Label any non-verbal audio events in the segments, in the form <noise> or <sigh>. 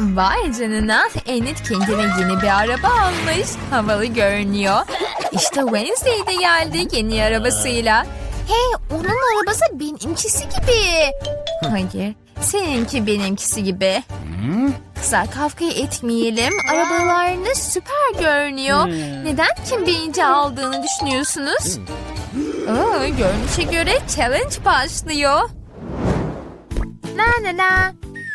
Vay canına Enid kendine yeni bir araba almış. Havalı görünüyor. İşte Wednesday de geldi yeni arabasıyla. Hey onun arabası benimkisi gibi. Hayır seninki benimkisi gibi. Kızlar kavga etmeyelim. Arabalarınız süper görünüyor. Neden kim birinci aldığını düşünüyorsunuz? Aa, görünüşe göre challenge başlıyor. La la la.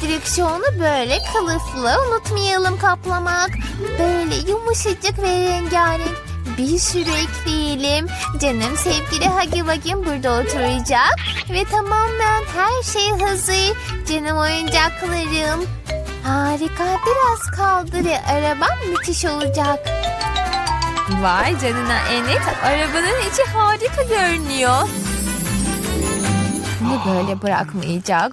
Direksiyonu böyle kılıflı unutmayalım kaplamak. Böyle yumuşacık ve rengarenk bir sürü ekleyelim. Canım sevgili Hagi Vagim burada oturacak. Ve tamamen her şey hazır. Canım oyuncaklarım. Harika biraz kaldı ve arabam müthiş olacak. Vay canına Enet, arabanın içi harika görünüyor. Bunu böyle bırakmayacak.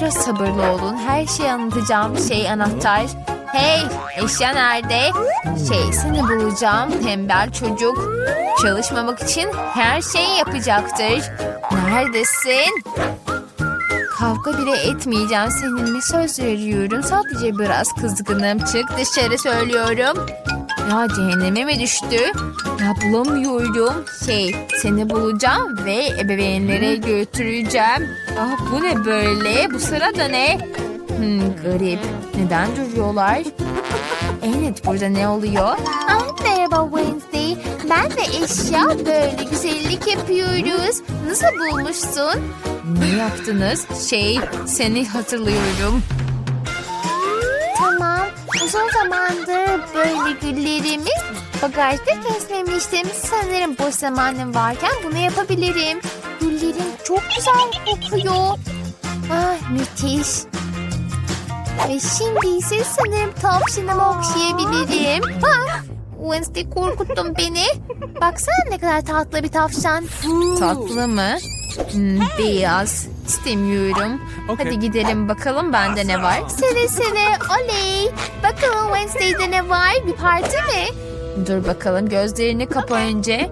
biraz sabırlı olun. Her şeyi anlatacağım şey anahtar. Hey eşya nerede? Şey seni bulacağım tembel çocuk. Çalışmamak için her şeyi yapacaktır. Neredesin? Kavga bile etmeyeceğim seninle söz veriyorum. Sadece biraz kızgınım. Çık dışarı söylüyorum. Ya cehenneme mi düştü? Ya bulamıyorum. Şey seni bulacağım ve ebeveynlere götüreceğim. Ah bu ne böyle? Bu sırada ne? Hmm, garip. Neden duruyorlar? Evet burada ne oluyor? Ah merhaba Wednesday. Ben de eşya böyle güzellik yapıyoruz. Nasıl bulmuşsun? Ne yaptınız? Şey seni hatırlıyorum. tamam. Uzun zamandır böyle güllerimi bagajda kesmemiştim. Sanırım boş zamanım varken bunu yapabilirim. Güllerim çok güzel kokuyor. Ah müthiş. Ve şimdi ise sanırım tavşanımı okşayabilirim. Ah, Wednesday korkuttun beni. Baksana ne kadar tatlı bir tavşan. Tatlı mı? Hmm, beyaz. İstemiyorum. Hadi gidelim bakalım bende ne var. Seve seve oley. Bakalım Wednesday'de ne var? Bir parti mi? Dur bakalım gözlerini kapa önce.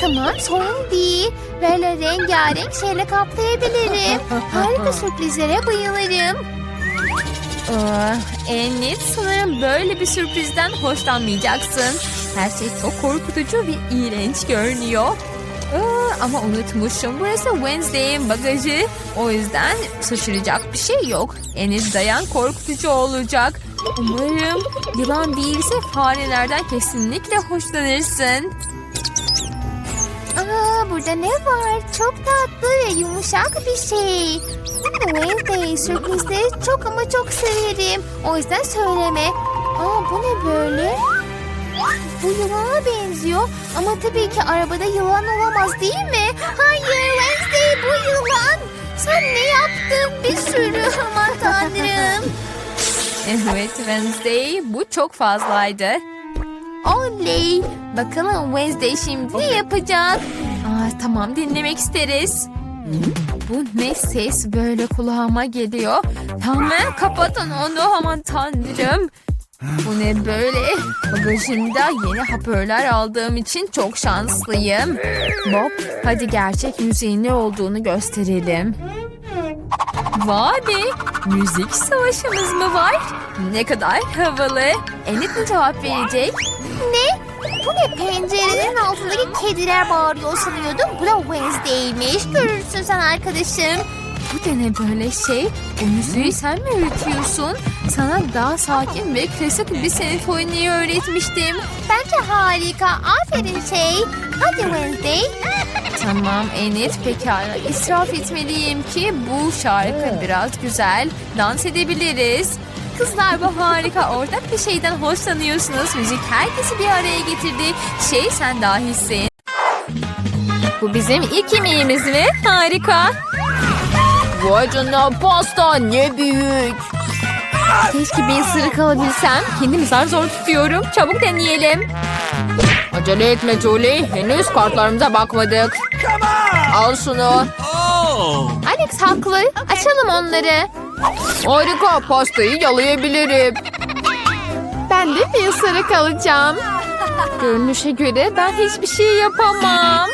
Tamam sorun değil. Böyle rengarenk şeyle kaplayabilirim. <laughs> Harika sürprizlere bayılırım. Aa, Enlit sanırım böyle bir sürprizden hoşlanmayacaksın. Her şey çok korkutucu ve iğrenç görünüyor. Aa, ama unutmuşum burası Wednesday'in bagajı. O yüzden şaşıracak bir şey yok. Enlit dayan korkutucu olacak. Umarım yılan değilse farelerden kesinlikle hoşlanırsın. Aa, burada ne var? Çok tatlı ve yumuşak bir şey. Wednesday sürprizleri çok ama çok severim. O yüzden söyleme. Aa, bu ne böyle? Bu yılana benziyor ama tabii ki arabada yılan olamaz değil mi? Hayır Wednesday bu yılan. Sen ne yaptın bir sürü <laughs> aman tanrım. Evet Wednesday bu çok fazlaydı. Oley. Bakalım Wednesday şimdi ne yapacak? Aa, tamam dinlemek isteriz. Bu ne ses böyle kulağıma geliyor. Tamamen kapatın onu aman tanrım. Bu ne böyle? Bagajımda yeni hoparlör aldığım için çok şanslıyım. Bob hadi gerçek müziğin ne olduğunu gösterelim. Vay be! Müzik savaşımız mı var? Ne kadar havalı. Enid mi cevap verecek? Ne? Bu ne pencerenin altındaki kediler bağırıyor sanıyordum. Bu da Wednesday'miş. Görürsün sen arkadaşım. Bu da ne böyle şey? Bu müziği sen mi öğretiyorsun? Sana daha sakin ve klasik bir senfoniyi öğretmiştim. Bence harika. Aferin şey. Hadi Wednesday. Tamam Enid pekala israf etmeliyim ki bu şarkı biraz güzel. Dans edebiliriz. Kızlar bu harika. Ortak bir şeyden hoşlanıyorsunuz. Müzik herkesi bir araya getirdi. Şey sen dahisin. Bu bizim ilk yemeğimiz mi? Harika. Vay canına pasta ne büyük. Keşke bir ısırık alabilsem. Kendimi zar zor tutuyorum. Çabuk deneyelim. Acele etme Julie. Henüz kartlarımıza bakmadık. Al şunu. Alex haklı. Açalım onları. Harika pastayı yalayabilirim. Ben de bir ısırık alacağım. Görünüşe göre ben hiçbir şey yapamam.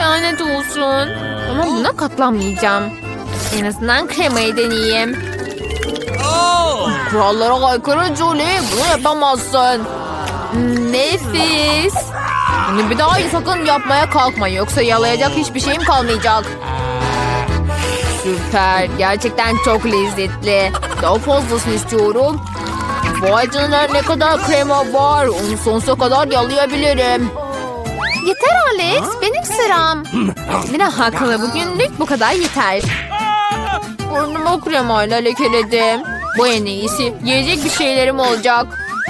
Lanet olsun. Ama buna katlanmayacağım. En azından kremayı deneyeyim. Kurallara aykırı Julie. Bunu yapamazsın. Nefis. Bunu bir daha sakın yapmaya kalkma. Yoksa yalayacak hiçbir şeyim kalmayacak. Süper. Gerçekten çok lezzetli. Daha fazlasını istiyorum. Vay canına ne kadar krema var. Onu sonsuza kadar yalayabilirim. Yeter Alex. Benim sıram. Mira haklı. Bugünlük bu kadar yeter. Burnumu kremayla lekeledim. Bu en iyisi. Yiyecek bir şeylerim olacak.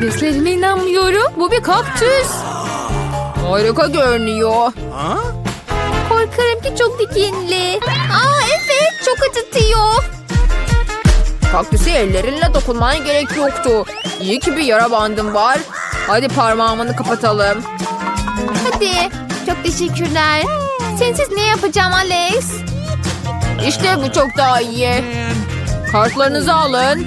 Gözlerime inanmıyorum. Bu bir kaktüs. Harika görünüyor. Korkarım ki çok dikenli. Aa evet çok acıtıyor. Kaktüse ellerinle dokunman gerek yoktu. İyi ki bir yara bandım var. Hadi parmağımını kapatalım. Hadi. Çok teşekkürler. Sensiz ne yapacağım Alex? İşte bu çok daha iyi. Kartlarınızı alın.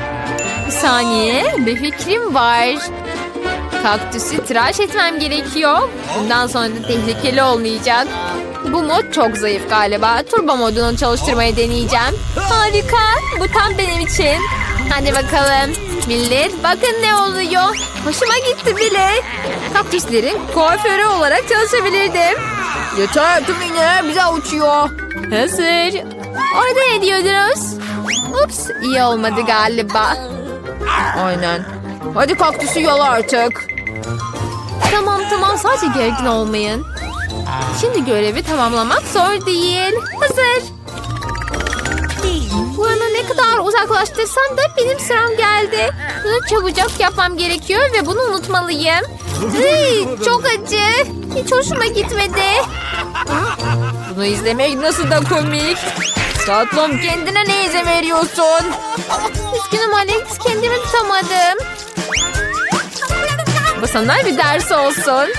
Bir saniye. Bir fikrim var. Kaktüsü tıraş etmem gerekiyor. Bundan sonra da tehlikeli olmayacak. Bu mod çok zayıf galiba. Turbo modunu çalıştırmayı deneyeceğim. Harika. Bu tam benim için. Hadi bakalım. Millet bakın ne oluyor. Hoşuma gitti bile. Kaktüslerin kuaförü olarak çalışabilirdim. Yeter tüm iğneler bize uçuyor. Hazır. Orada ne diyordunuz? Ups iyi olmadı galiba. Aynen. Hadi kaktüsü yala artık. Tamam tamam sadece gergin olmayın. Şimdi görevi tamamlamak zor değil. Hazır. Bu yana ne kadar uzaklaştırsam da benim sıram geldi. Bunu çabucak yapmam gerekiyor ve bunu unutmalıyım. Iy, çok acı. Hiç hoşuma gitmedi. Bunu izlemek nasıl da komik. Tatlım kendine ne izin veriyorsun? Üzgünüm Alex kendimi tutamadım. Bu sana bir ders olsun.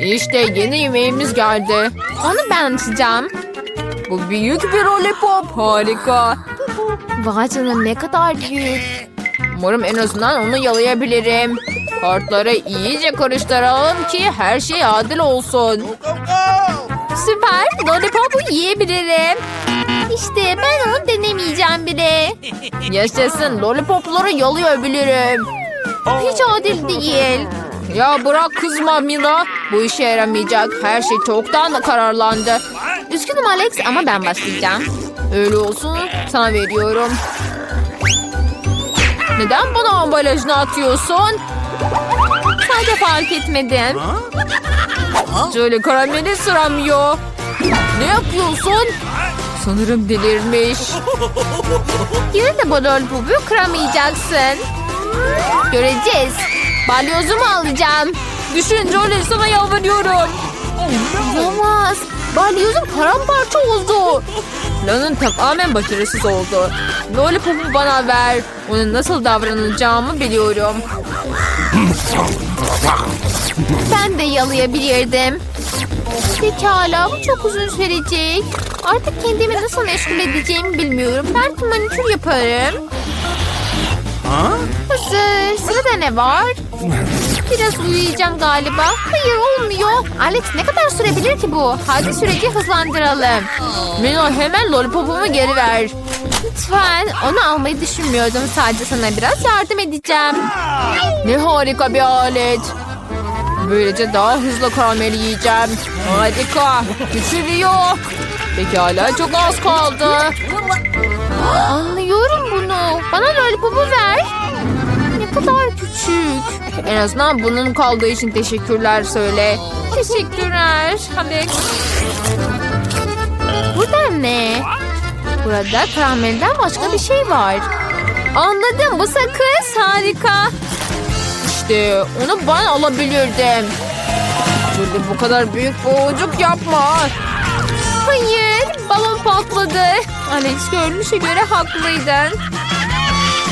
İşte yeni yemeğimiz geldi. Onu ben açacağım. Bu büyük bir lollipop. Harika. Vay canına ne kadar büyük. Umarım en azından onu yalayabilirim. Kartları iyice karıştıralım ki her şey adil olsun. Süper. Lollipop'u yiyebilirim. İşte ben onu denemeyeceğim bile. Yaşasın lollipopları yalayabilirim. Hiç adil değil. Ya bırak kızma Mila. Bu işe yaramayacak. Her şey çoktan da kararlandı. Üzgünüm Alex ama ben başlayacağım. Öyle olsun sana veriyorum. Neden bana ambalajını atıyorsun? Sadece fark etmedim. Şöyle karameli sıramıyor. Ne yapıyorsun? Sanırım delirmiş. Yine de bu lollipopu kıramayacaksın. Göreceğiz. Balyozumu alacağım. Düşün Jolie sana yalvarıyorum. Olamaz. Balyozum paramparça oldu. Planın tamamen başarısız oldu. Lollipop'u bana ver. Onun nasıl davranacağımı biliyorum. Ben de yalayabilirdim. Pekala bu çok uzun sürecek. Artık kendimi nasıl meşgul edeceğimi bilmiyorum. Belki manikür yaparım. Hazır. Sırada ne var? Biraz uyuyacağım galiba. Hayır olmuyor. Alex ne kadar sürebilir ki bu? Hadi süreci hızlandıralım. Mila hemen lollipopumu geri ver. Lütfen. Onu almayı düşünmüyordum. Sadece sana biraz yardım edeceğim. Ne harika bir alet. Böylece daha hızlı karameli yiyeceğim. Harika. Küçülüyor. Pekala çok az kaldı. Anlıyorum bunu. Bana lollipopu ver. Ne kadar küçük. En azından bunun kaldığı için teşekkürler söyle. Teşekkürler Alex. Burada ne? Burada karamelden başka bir şey var. Anladım bu sakız harika. İşte onu ben alabilirdim. Julie bu kadar büyük boğucuk yapma. Hayır balon patladı. Alex görünüşe göre haklıydın.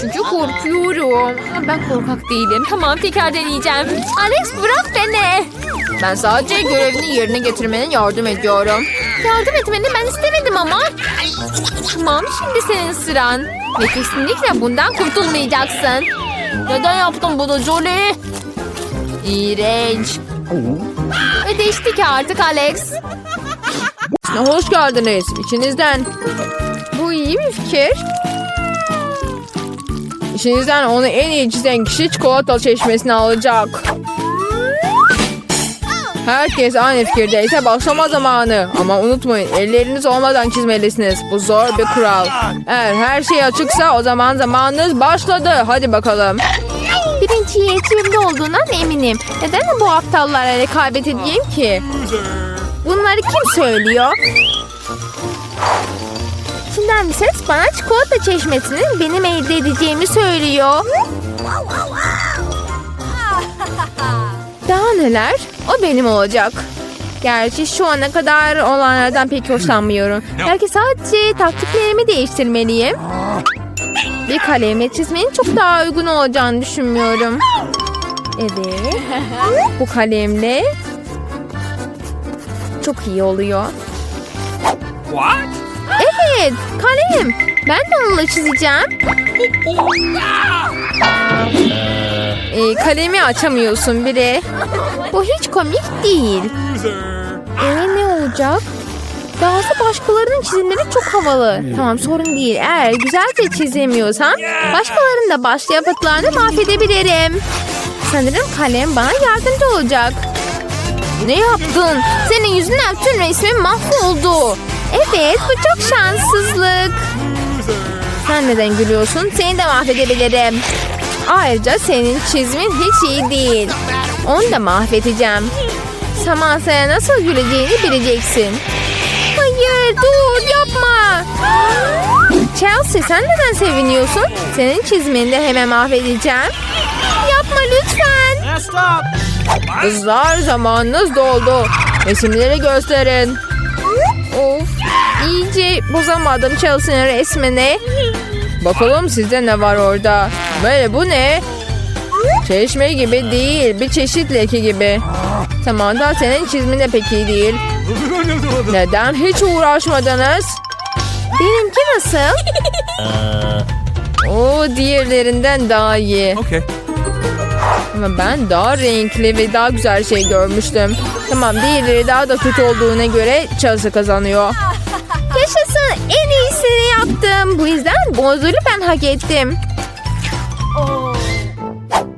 Çünkü korkuyorum. Ben korkak değilim. Tamam tekrar deneyeceğim. Alex bırak beni. Ben sadece görevini yerine getirmene yardım ediyorum. Yardım etmeni ben istemedim ama. Tamam şimdi senin sıran. Ve kesinlikle bundan kurtulmayacaksın. Neden yaptın bunu Jolie? İğrenç. Ödeştik artık Alex. Hoş geldiniz. İçinizden. Bu iyi bir fikir. İçinizden onu en iyi çizen kişi çikolata çeşmesini alacak. Herkes aynı fikirdeyse başlama zamanı. Ama unutmayın elleriniz olmadan çizmelisiniz. Bu zor bir kural. Eğer her şey açıksa o zaman zamanınız başladı. Hadi bakalım. Birinci yetimde olduğundan eminim. Neden bu aptallara rekabet edeyim ki? Bunları kim söylüyor? Bir ses bana çikolata çeşmesinin benim elde edeceğimi söylüyor. Daha neler? O benim olacak. Gerçi şu ana kadar olanlardan pek hoşlanmıyorum. Belki sadece taktiklerimi değiştirmeliyim. Bir kalemle çizmenin çok daha uygun olacağını düşünmüyorum. Evet. Bu kalemle çok iyi oluyor. What? Evet, kalem. Ben de onunla çizeceğim. Ee, kalemi açamıyorsun bile. Bu hiç komik değil. Ee ne olacak? Dahası başkalarının çizimleri çok havalı. Tamam sorun değil. Eğer güzelce çizemiyorsam başkalarının da başlı yapıtlarını mahvedebilirim. Sanırım kalem bana yardımcı olacak. Ne yaptın? Senin yüzünden tüm resmim mahvoldu. Evet bu çok şanssızlık. Sen neden gülüyorsun? Seni de mahvedebilirim. Ayrıca senin çizmin hiç iyi değil. Onu da mahvedeceğim. Samansa'ya nasıl güleceğini bileceksin. Hayır dur yapma. Chelsea sen neden seviniyorsun? Senin çizmeni de hemen mahvedeceğim. Yapma lütfen. Kızlar zamanınız doldu. Resimleri gösterin. Of iyice bozamadım Chelsea'nin resmini. Bakalım sizde ne var orada. Böyle bu ne? Çeşme gibi değil. Bir çeşit leke gibi. Tamam da senin çizmin de pek iyi değil. Neden hiç uğraşmadınız? Benimki nasıl? O diğerlerinden daha iyi. okay. Ama ben daha renkli ve daha güzel şey görmüştüm. Tamam diğerleri daha da kötü olduğuna göre Chelsea kazanıyor. Yaşasın en iyisini yaptım. Bu yüzden ödülü ben hak ettim.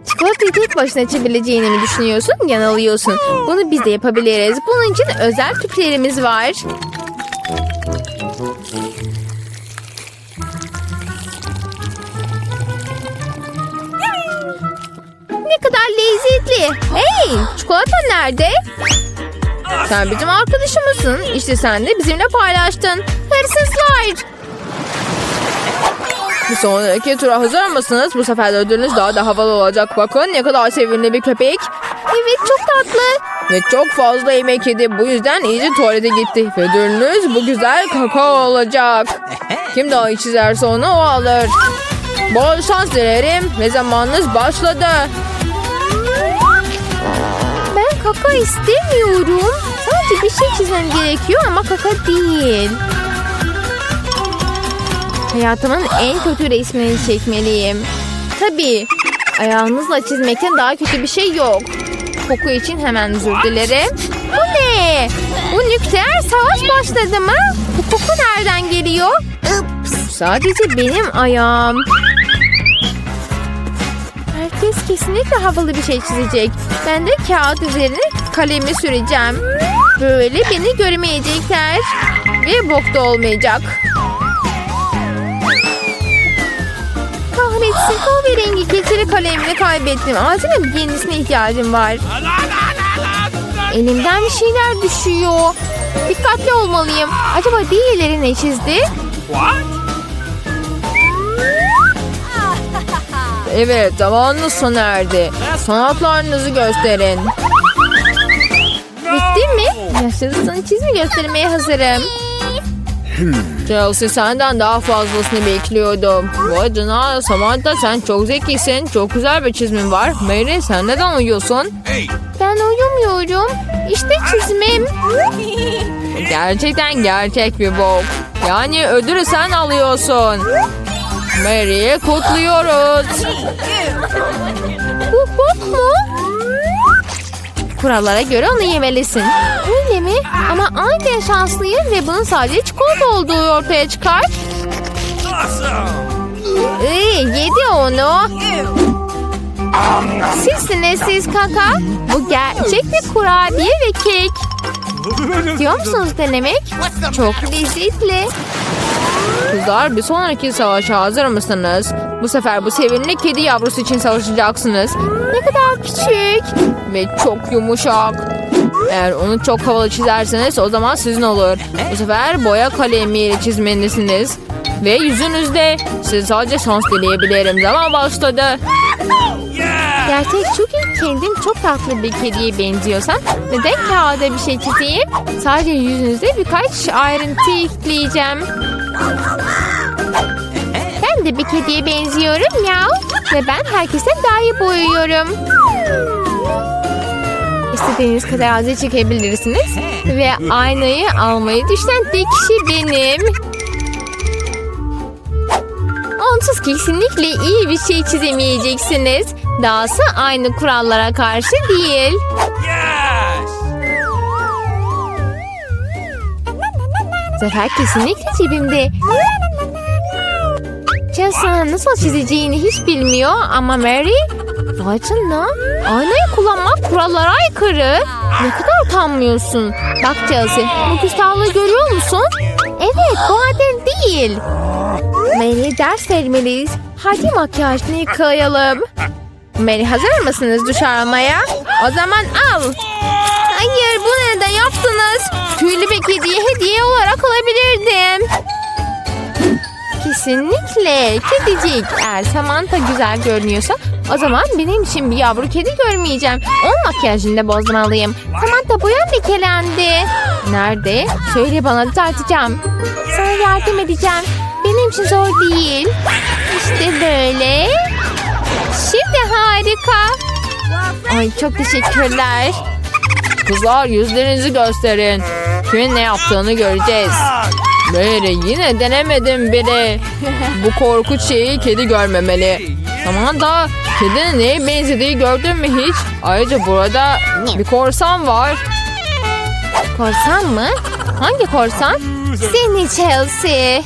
Çikolatayı tek başına içebileceğini mi düşünüyorsun? Yanılıyorsun. Bunu biz de yapabiliriz. Bunun için özel tüplerimiz var. Ne kadar lezzetli. Hey, çikolata nerede? Sen bizim arkadaşımızsın. İşte sen de bizimle paylaştın. Hırsızlar. Bir sonraki tura hazır mısınız? Bu sefer de ödülünüz daha da havalı olacak. Bakın ne kadar sevimli bir köpek. Evet çok tatlı. Ve çok fazla yemek yedi. Bu yüzden iyice tuvalete gitti. Ve ödülünüz bu güzel kakao olacak. <laughs> Kim daha iyi çizerse onu o alır. Bol şans dilerim. Ve zamanınız başladı. Kaka istemiyorum. Sadece bir şey çizmem gerekiyor ama kaka değil. Hayatımın en kötü resmini çekmeliyim. Tabii. Ayağınızla çizmekten daha kötü bir şey yok. Koku için hemen özür dilerim. Bu ne? Bu nükleer savaş başladı mı? Bu koku nereden geliyor? Sadece benim ayağım. Herkes kesinlikle havalı bir şey çizecek. Ben de kağıt üzerine kalemi süreceğim. Böyle beni göremeyecekler. Ve bok da olmayacak. Kahretsin kahverengi keçeli kalemini kaybettim. Acilen yenisine ihtiyacım var. Elimden bir şeyler düşüyor. Dikkatli olmalıyım. Acaba diğerleri ne çizdi? What? Evet zamanınız sona erdi. Sanatlarınızı gösterin. Bitti mi? Yaşasın çizimi göstermeye hazırım. Chelsea senden daha fazlasını bekliyordum. Vay canına Samantha sen çok zekisin. Çok güzel bir çizmin var. Mary sen neden uyuyorsun? Ben uyumuyorum. İşte çizimim. Gerçekten gerçek bir bok. Yani ödülü sen alıyorsun. Mary'i kutluyoruz. Bu bok mu? Kurallara göre onu yemelisin. Öyle mi? Ama aniden şanslıyım ve bunun sadece çikolata olduğu ortaya çıkar. Iy, yedi onu. Sizsiniz siz kaka. Bu gerçek bir kurabiye ve kek. Diyor musunuz denemek? Çok lezzetli. Kızlar bir sonraki savaşa hazır mısınız? Bu sefer bu sevimli kedi yavrusu için savaşacaksınız. Ne kadar küçük. Ve çok yumuşak. Eğer onu çok havalı çizerseniz o zaman sizin olur. Bu sefer boya kalemiyle çizmelisiniz. Ve yüzünüzde size sadece şans dileyebilirim. Zaman başladı. Gerçek çok iyi. Kendim çok tatlı bir kediye benziyorsam neden kağıda bir şey çizeyim? Sadece yüzünüzde birkaç ayrıntı ekleyeceğim. Ben de bir kediye benziyorum ya. Ve ben herkesten daha iyi boyuyorum. İstediğiniz kadar ağzı çekebilirsiniz. Ve aynayı almayı düşünen tek kişi benim. Onsuz kesinlikle iyi bir şey çizemeyeceksiniz. Dahası aynı kurallara karşı değil. Zafer kesinlikle cebimde. Chelsea nasıl çizeceğini hiç bilmiyor ama Mary... Canına. Aynayı kullanmak kurallara aykırı. Ne kadar utanmıyorsun. Bak Chelsea bu küstahlığı görüyor musun? Evet bu adil değil. Mary ders vermeliyiz. Hadi makyajını yıkayalım. Mary hazır mısınız duş almaya? O zaman al. Hayır bu neden yaptınız? Tüylü bir kediye hediye olarak alabilirdim. Kesinlikle kedicik. Eğer Samantha güzel görünüyorsa o zaman benim için bir yavru kedi görmeyeceğim. Onun makyajını da bozmalıyım. Samantha boyan lekelendi. Nerede? Söyle bana düzelteceğim. Sana yardım edeceğim. Benim için zor değil. İşte böyle. Şimdi harika. Ay çok teşekkürler. Kızlar yüzlerinizi gösterin. Kimin ne yaptığını göreceğiz. Mary yine denemedim bile. Bu korkunç şeyi kedi görmemeli. Tamam da kedinin neye benzediği gördün mü hiç? Ayrıca burada bir korsan var. Korsan mı? Hangi korsan? Seni Chelsea.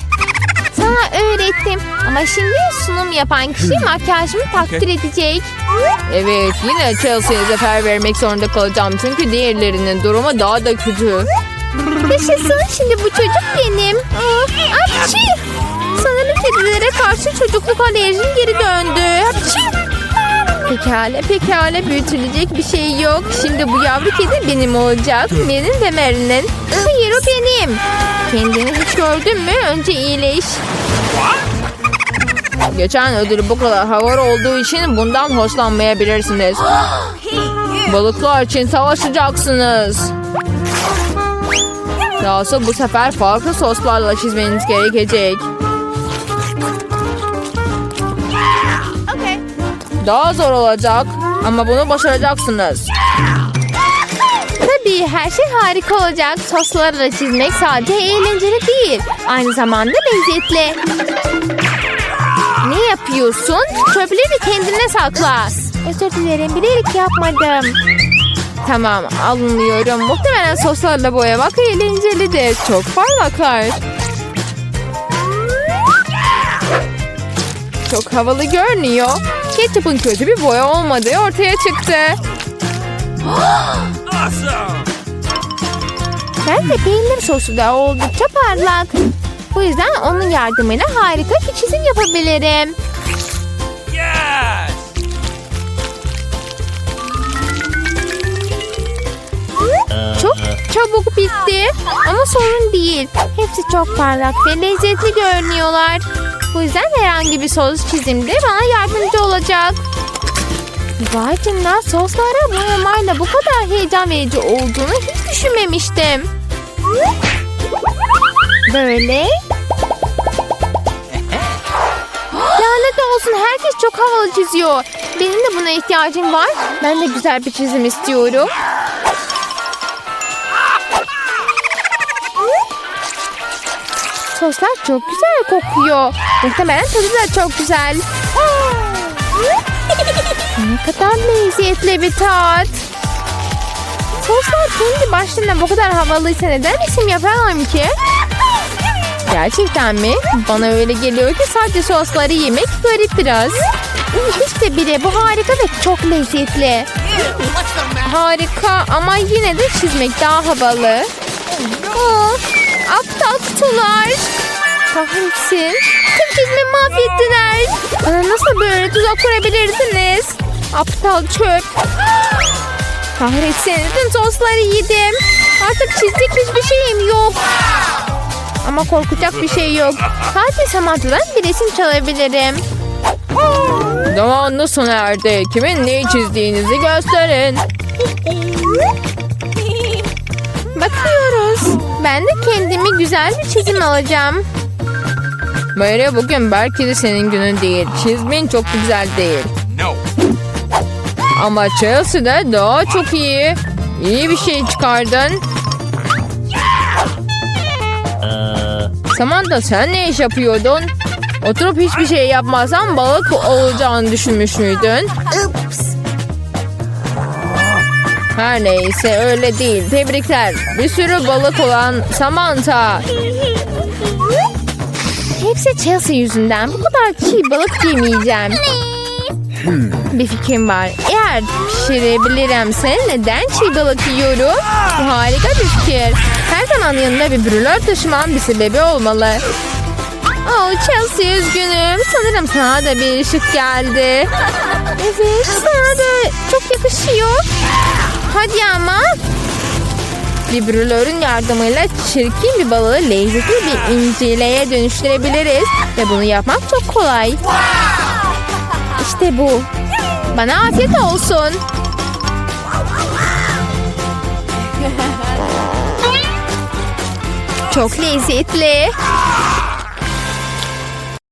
Sana öğrettim ama şimdi sunum yapan kişi makyajımı takdir edecek. Evet yine Chelsea'ye zafer vermek zorunda kalacağım. Çünkü diğerlerinin durumu daha da kötü. Yaşasın şimdi bu çocuk benim. Apçı! Sanırım kedilere karşı çocukluk alerjim geri döndü. Apçı! Pekala pekala büyütülecek bir şey yok. Şimdi bu yavru kedi benim olacak. Benim ve Mary'nin. Hayır o benim. Kendini hiç gördün mü? Önce iyileş. Geçen ödülü bu kadar havalı olduğu için bundan hoşlanmayabilirsiniz. Balıklar için savaşacaksınız. Dahası bu sefer farklı soslarla çizmeniz gerekecek. Daha zor olacak ama bunu başaracaksınız. Tabii her şey harika olacak. Soslarla çizmek sadece eğlenceli değil. Aynı zamanda lezzetli. Ne yapıyorsun? Çöpleri kendine sakla. Özür dilerim bilerek yapmadım. Tamam alınıyorum. Muhtemelen soslarla boyamak eğlencelidir. Çok parlaklar. Çok havalı görünüyor. Ketçapın kötü bir boya olmadığı ortaya çıktı. <gasps> Awesome. Ben de peynir sosu da oldukça parlak. Bu yüzden onun yardımıyla harika bir çizim yapabilirim. Yes. Çok çabuk bitti ama sorun değil. Hepsi çok parlak ve lezzetli görünüyorlar. Bu yüzden herhangi bir sos çizimde bana yardımcı olacak. Vay canına soslara boyamayla bu kadar heyecan verici olduğunu hiç düşünmemiştim. Böyle. Lanet olsun herkes çok havalı çiziyor. Benim de buna ihtiyacım var. Ben de güzel bir çizim istiyorum. Soslar çok güzel kokuyor. Muhtemelen tadı da çok güzel. <laughs> ne kadar lezzetli bir tat. Soslar kendi başlarına bu kadar havalıysa neden isim yaparlar ki? Gerçekten mi? Bana öyle geliyor ki sadece sosları yemek garip biraz. İşte bile bu harika ve çok lezzetli. Harika ama yine de çizmek daha havalı. Aa, aptal kutular. Kahretsin. Tüm çizimi mahvettiler. Bana nasıl böyle tuzak kurabilirsiniz? Aptal çöp. Kahretsin. Tüm sosları yedim. Artık çizecek hiçbir şeyim yok. Ama korkacak bir şey yok. Sadece Samatya'dan bir resim çalabilirim. Zamanlı sona erdi. Kimin neyi çizdiğinizi gösterin. Bakıyoruz. Ben de kendimi güzel bir çizim alacağım. Mary bugün belki de senin günün değil. Çizmin çok güzel değil. No. Ama Chelsea'de daha çok iyi. İyi bir şey çıkardın. Samantha sen ne iş yapıyordun? Oturup hiçbir şey yapmazsan balık olacağını düşünmüş müydün? Her neyse öyle değil. Tebrikler. Bir sürü balık olan Samantha. Hepsi Chelsea yüzünden. Bu kadar çiğ balık yemeyeceğim. Bir fikrim var. Eğer pişirebilirimse neden çiğ balık yiyorum? Bu harika bir fikir. Her zaman yanında bir brülör taşımam bir sebebi olmalı. Oh Chelsea üzgünüm. Sanırım sana da bir ışık geldi. <laughs> Evet sana da çok yakışıyor. Hadi ama. Bir brülörün yardımıyla çirkin bir balığı lezzetli bir incileye dönüştürebiliriz. Ve bunu yapmak çok kolay. İşte bu. Bana afiyet olsun. Çok lezzetli.